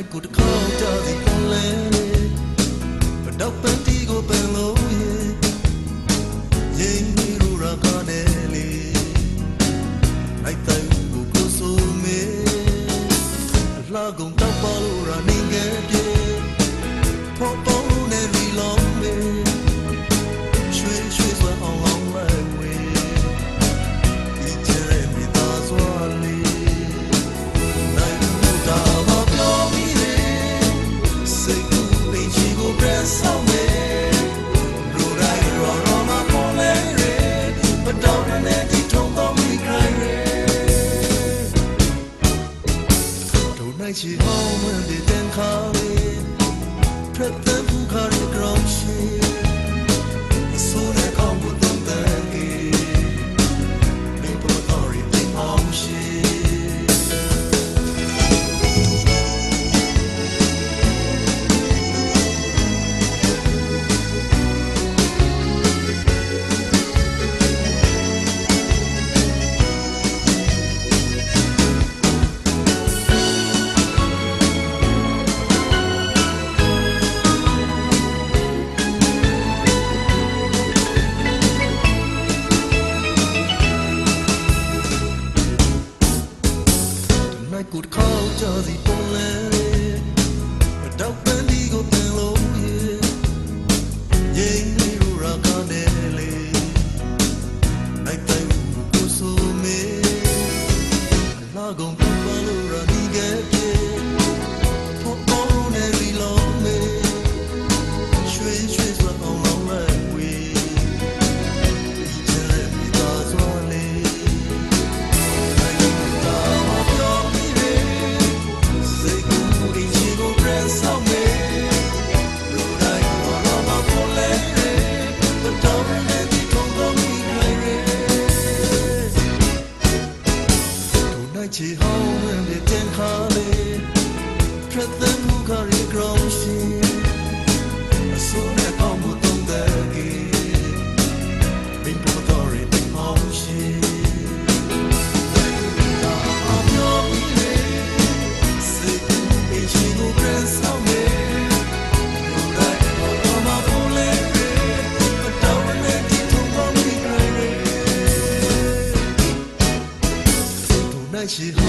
လိုက်ကိုတစ်ခေါက်ကြသည်ပုံလဲပတော့ပန်တီကိုပန်လို့ရေရင်မီရူရာကနေလေလိုက်တိုင်းကိုကိုဆိုမေအလှကုန် been so good cultures, it don't လိုက်ချေဟောင်းဝင်တဲ့ခါလေးဖြတ်သန်းမှုကရီ ground scene 起。